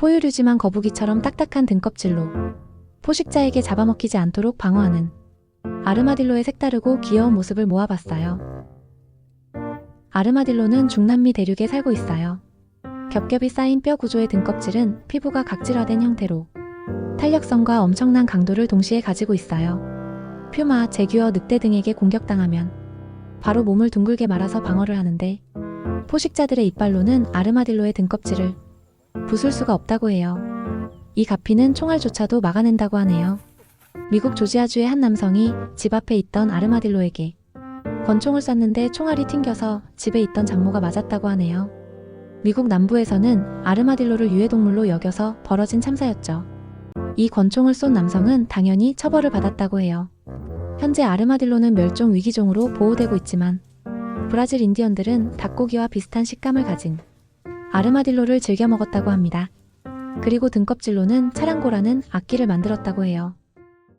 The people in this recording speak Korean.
포유류지만 거북이처럼 딱딱한 등껍질로 포식자에게 잡아먹히지 않도록 방어하는 아르마딜로의 색다르고 귀여운 모습을 모아봤어요. 아르마딜로는 중남미 대륙에 살고 있어요. 겹겹이 쌓인 뼈 구조의 등껍질은 피부가 각질화된 형태로 탄력성과 엄청난 강도를 동시에 가지고 있어요. 퓨마, 제규어, 늑대 등에게 공격당하면 바로 몸을 둥글게 말아서 방어를 하는데 포식자들의 이빨로는 아르마딜로의 등껍질을 부술 수가 없다고 해요. 이 가피는 총알조차도 막아낸다고 하네요. 미국 조지아주의 한 남성이 집 앞에 있던 아르마딜로에게 권총을 쐈는데 총알이 튕겨서 집에 있던 장모가 맞았다고 하네요. 미국 남부에서는 아르마딜로를 유해동물로 여겨서 벌어진 참사였죠. 이 권총을 쏜 남성은 당연히 처벌을 받았다고 해요. 현재 아르마딜로는 멸종 위기종으로 보호되고 있지만 브라질 인디언들은 닭고기와 비슷한 식감을 가진 아르마딜로를 즐겨 먹었다고 합니다. 그리고 등껍질로는 차량고라는 악기를 만들었다고 해요.